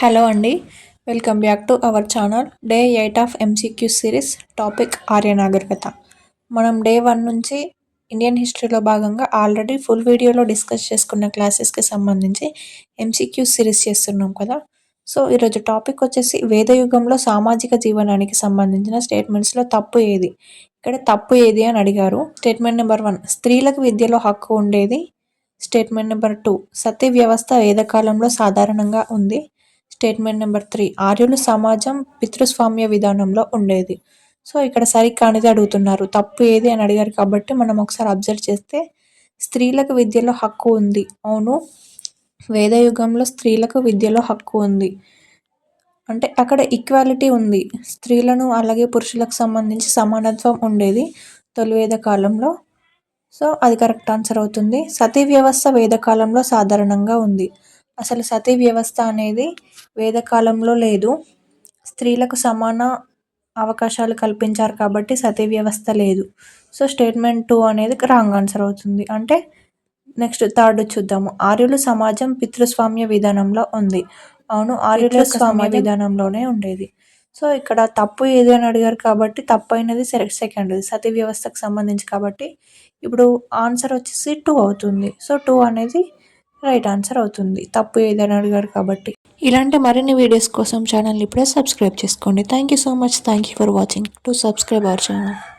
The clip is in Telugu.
హలో అండి. Welcome back to our channel day eight of MCQ series topic Arya నాగరికత మనం డే వన్ నుంచి ఇండియన్ హిస్టరీలో భాగంగా ఆల్రెడీ ఫుల్ వీడియోలో డిస్కస్ చేసుకున్న క్లాసెస్కి సంబంధించి ఎంసీక్యూ సిరీస్ చేస్తున్నాం కదా. సో ఈరోజు టాపిక్ వచ్చేసి వేదయుగంలో సామాజిక జీవనానికి సంబంధించిన స్టేట్మెంట్స్లో తప్పు ఏది? ఇక్కడ తప్పు ఏది అని అడిగారు. స్టేట్మెంట్ నెంబర్ వన్ స్త్రీలకు విద్యలో హక్కు ఉండేది. స్టేట్మెంట్ నెంబర్ టూ సతీ వ్యవస్థ వేదకాలంలో సాధారణంగా ఉంది. Statement number three. ఆర్యులు సమాజం పితృస్వామ్య విధానంలో ఉండేది. సో ఇక్కడ సరికానిది అడుగుతున్నారు. తప్పు ఏది అని అడిగారు కాబట్టి మనం ఒకసారి అబ్జర్వ్ చేస్తే స్త్రీలకు విద్యలో హక్కు ఉంది. అవును వేదయుగంలో స్త్రీలకు విద్యలో హక్కు ఉంది. అంటే అక్కడ ఈక్వాలిటీ ఉంది. స్త్రీలను అలాగే పురుషులకు సంబంధించి సమానత్వం ఉండేది తొలి వేద కాలంలో. సో అది కరెక్ట్ ఆన్సర్ అవుతుంది. సతీ వ్యవస్థ వేదకాలంలో సాధారణంగా ఉంది. అసలు సతీ వ్యవస్థ అనేది వేదకాలంలో లేదు. స్త్రీలకు సమాన అవకాశాలు కల్పించారు కాబట్టి సతీ వ్యవస్థ లేదు. సో స్టేట్మెంట్ టూ అనేది రాంగ్ ఆన్సర్ అవుతుంది. అంటే నెక్స్ట్ థర్డ్ చూద్దాము. ఆర్యులు సమాజం పితృస్వామ్య విధానంలో ఉంది. అవును ఆర్యుల స్వామ్య విధానంలోనే ఉండేది. సో ఇక్కడ తప్పు ఏది అని అడిగారు కాబట్టి తప్పు అయినది సెకండ్ సతీ వ్యవస్థకు సంబంధించి కాబట్టి ఇప్పుడు ఆన్సర్ వచ్చేసి టూ అవుతుంది. సో టూ అనేది రైట్ ఆన్సర్ అవుతుంది. తప్పు ఏదని అడిగారు కాబట్టి. ఇలాంటి మరిన్ని వీడియోస్ కోసం ఛానల్ ఇప్పుడే సబ్స్క్రైబ్ చేసుకోండి. Thank you so much. Thank you for watching. To subscribe our channel.